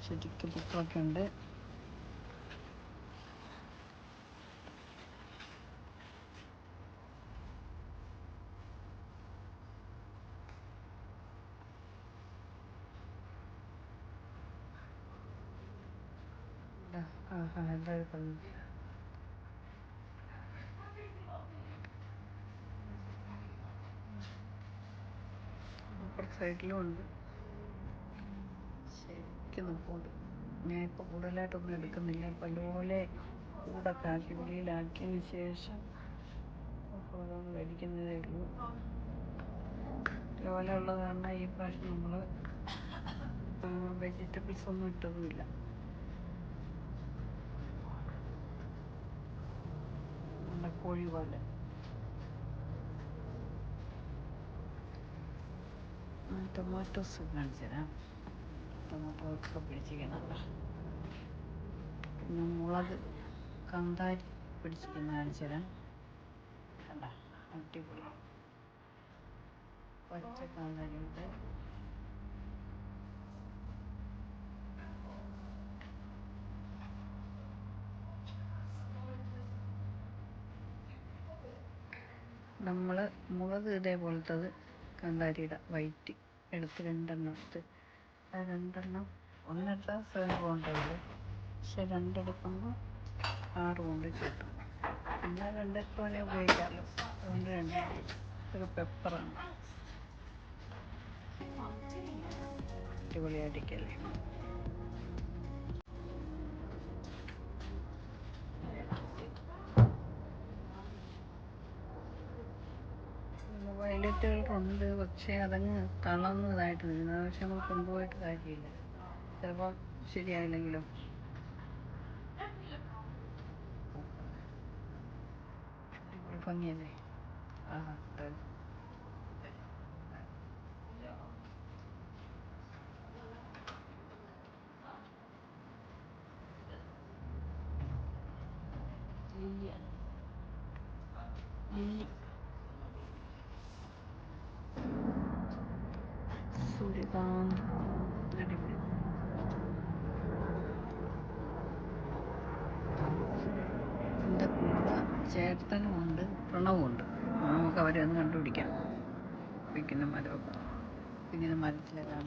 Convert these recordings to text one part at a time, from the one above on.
ശരിക്കും പൂക്കളൊക്കെ ഉണ്ട് ഇതാ, ആഹാ, എന്താ ഇത് ഭംഗി. അപ്പുറത്തെ സൈഡിലും ഉണ്ട് ശരിക്കും നിൽപ്പുണ്ട് ഞാൻ ഇപ്പോൾ കൂടുതലായിട്ടൊന്നും എടുക്കുന്നില്ല. പലപോലെ കൂടൊക്കെ ആക്കി വെളിയിലാക്കിയതിന് ശേഷം അപ്പോൾ അതൊന്ന് മേടിക്കുന്നതേ ഉള്ളൂ. ലോല ഉള്ളത് കാരണം ഈ പ്രാവശ്യം നമ്മൾ വെജിറ്റബിൾസ് ഒന്നും ഇട്ടതുമില്ല കോഴി പോലെ. ടൊമാറ്റോസ് കാണിച്ചു തരാം. ടൊമാറ്റോ ഒക്കെ പിടിച്ചിരിക്കുന്നുണ്ട്. പിന്നെ മുളക് കാന്താരി പിടിച്ചിരിക്കുന്ന കാണിച്ചു തരാം കണ്ട? അടിപൊളി. പച്ച കന്താരി ഉണ്ട് നമ്മൾ മുളക് ഇതേപോലത്തത് കാന്താരിയുടെ വൈറ്റ് എടുത്ത് രണ്ടെണ്ണം എടുത്ത് രണ്ടെണ്ണം. ഒന്നെടുത്താൽ സെവൻ പോകേണ്ടത് പക്ഷെ രണ്ടെടുക്കുമ്പോൾ ആറ് പൗണ്ട് കിട്ടും. പിന്നെ രണ്ട് തോനെ ഉപയോഗിക്കാമല്ലോ. അതുകൊണ്ട് രണ്ട് ഒരു പെപ്പറാണ് അടിപൊളിയായിരിക്കല്ലേ വയലറ്റ് കളറുണ്ട് പക്ഷേ അതങ്ങ് തളർന്നതായിട്ട് നിൽക്കുന്നത് പക്ഷെ നമ്മൾ കൊണ്ടുപോയിട്ട് കാര്യമില്ല. ചിലപ്പോൾ ശരിയായില്ലെങ്കിലും. ഭംഗിയല്ലേ? ആ അടിപൊളി എന്റെ കൂടെ ചേട്ടനുമുണ്ട് പ്രണവുമുണ്ട്. നമുക്ക് അവരെ ഒന്ന് കണ്ടുപിടിക്കാം. വിൽക്കുന്ന മരമൊക്കെ. ഇങ്ങനെ മരത്തിലെല്ലാം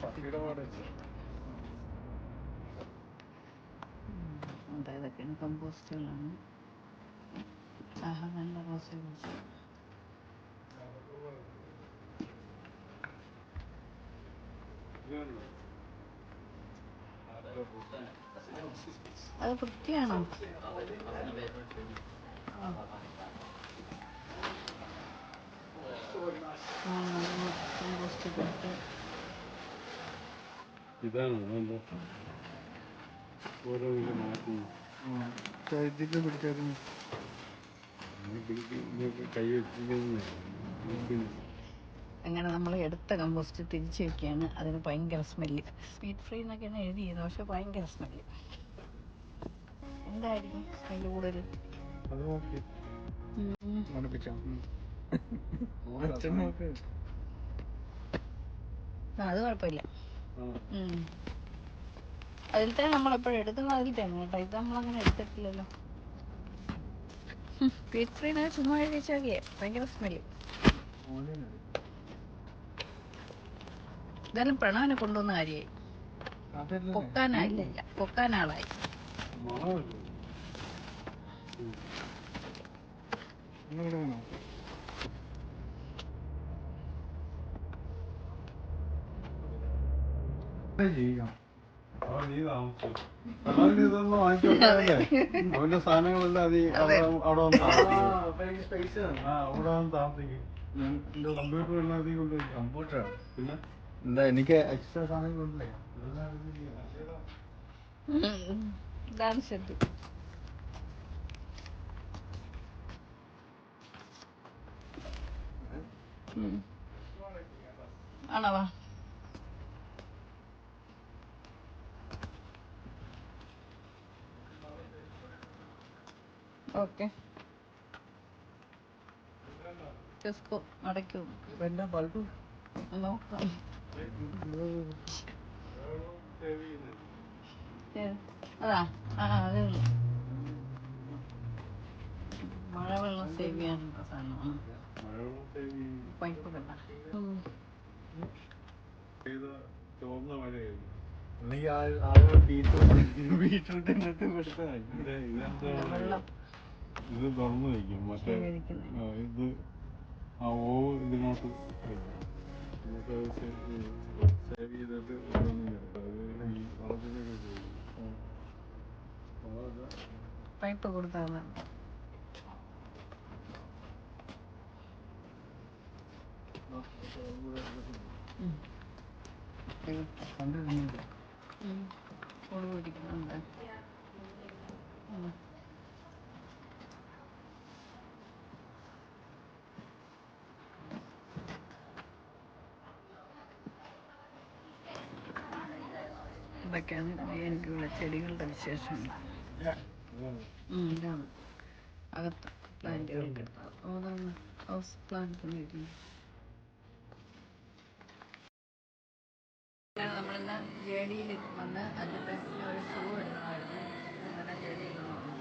അതായതൊക്കെയാണ് കമ്പോസ്റ്റുകളാണ് ആഹാ നല്ല റോസ കുറിച്ച് അത് വൃത്തിയാണോ? ഇതാണ് ഓരോ ഇത് മാറ്റി ഇതിന്റെ പിടിച്ചേക്കുന്നു ഇങ്ങനെ പിടിച്ച് ഇങ്ങനെയൊക്കെ കൈ വെച്ചിരിക്കുന്നത്. അങ്ങനെ നമ്മൾ എടുത്ത കമ്പോസ്റ്റ് തിരിച്ചു വെക്കുകയാണ്. അതിന് ഭയങ്കര സ്മെല്ല് സ്വീറ്റ് ഫ്രീ എന്നൊക്കെയാണ് എഴുതിയത് പക്ഷെ ഭയങ്കര സ്മെല്ല് എന്തായിരിക്കും സ്മെല്ല് കൂടുതൽ? അത് കുഴപ്പമില്ല. ആ. ഉം. അതിലത്തെ നമ്മളെപ്പോഴും എടുക്കുന്ന അതിലത്തെയാണ് കേട്ടോ. ഇത് നമ്മളങ്ങനെ എടുത്തിട്ടില്ലല്ലോ. സ്പീഡ് ഫ്രീ ചുമ്മാ എഴുതിച്ചാൽ ഭയങ്കര സ്മെല്ല് എന്തായാലും പ്രണവനെ കൊണ്ടുവന്ന കാര്യമായി പൊക്കാനായില്ല. പൊക്കാനാളായി. വാങ്ങിച്ചോണ്ടല്ലേ അവന്റെ സാധനങ്ങളെല്ലാം അത് ഈ അവിടെ അവിടെ വന്ന് താമസിക്കും. സ്പേസ് അവിടെ വന്ന് താമസിക്കും. എന്റെ കമ്പ്യൂട്ടർ എല്ലാം അധികം കൊണ്ടുപോയി. കമ്പ്യൂട്ടറാണ് പിന്നെ? എന്താ എനിക്ക് എക്സ്ട്രാ സാധനം. ഇതാണ് ഷെഡ് ആണോ? വാ. ഓക്കെ. അടയ്ക്കൂ. നോക്കാം. അതാ. ആ അതേ ഉള്ളൂ. മഴവെള്ളം സേവ് ചെയ്യാനുള്ള സാധനമാണ്. പൈപ്പ് വെള്ളം ഉം. പെയ്ത ചോർന്ന മഴയായിരുന്നു അല്ലെങ്കിൽ ആ ആളുകൾ ബീറ്റ്റൂട്ട് ബീറ്റ്രൂട്ടിന്റെ അകത്ത് കൊടുത്താൽ ഇത് ഇതെന്താ? വെള്ളം. ഇത് തുറന്നു വയ്ക്കും മറ്റേ ഇത് ആ ഓവ് ഇതിനോട്ട് വയ്ക്കും അത് സേവ് ചെയ്തിട്ട് പൈപ്പ് കൊടുത്താൽ കണ്ടിരുന്നില്ല ചൂട് ഇതൊക്കെയാണ് എനിക്കുള്ള ചെടികളുടെ വിശേഷങ്ങൾ ഇതാണ്. അകത്ത് പ്ലാന്റുകൾക്ക് അതാണ് ഹൗസ് പ്ലാന്റ് നമ്മളിന്ന് ജേഡിയിൽ വന്ന് അതിന്റെ ഒരു ഷൂ എടുക്കണമായിരുന്നു അങ്ങനെ ജേഡിയിൽ വന്നു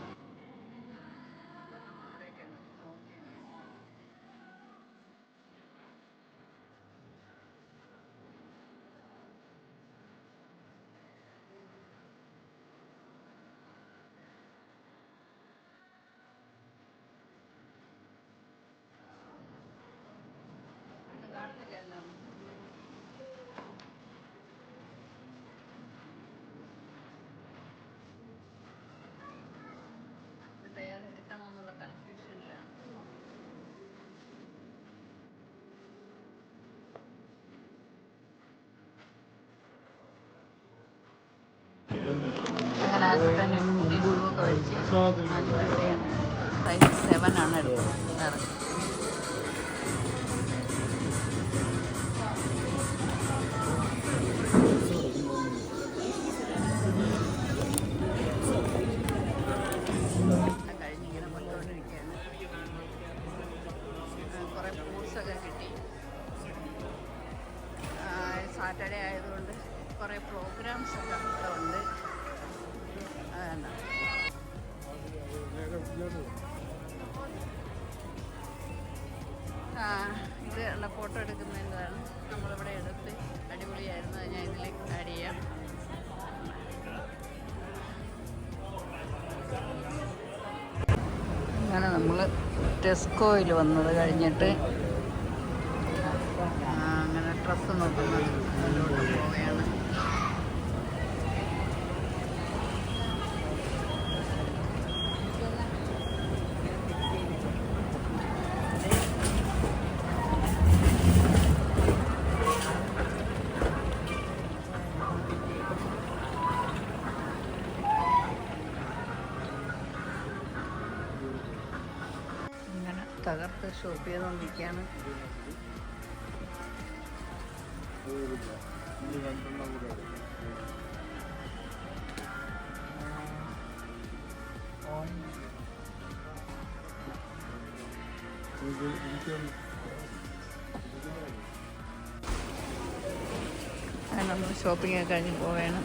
അങ്ങനെ ആദ്യത്തെ ഷൂവൊക്കെ വെച്ച് അടിപൊളിയാണ് സൈസ് സെവൻ ആണ് എടുത്തത് അങ്ങനെ നമ്മൾ ടെസ്കോയിൽ വന്നത് കഴിഞ്ഞിട്ട് അങ്ങനെ ഡ്രസ്സ് നോക്കുന്നത്. അതിലോട്ട് പോവുകയാണ്. ഷോപ്പ് ചെയ്തുകൊണ്ടിരിക്കുകയാണ് നമ്മൾ ഷോപ്പിംഗ് ഒക്കെ കഴിഞ്ഞ് പോവുകയാണ്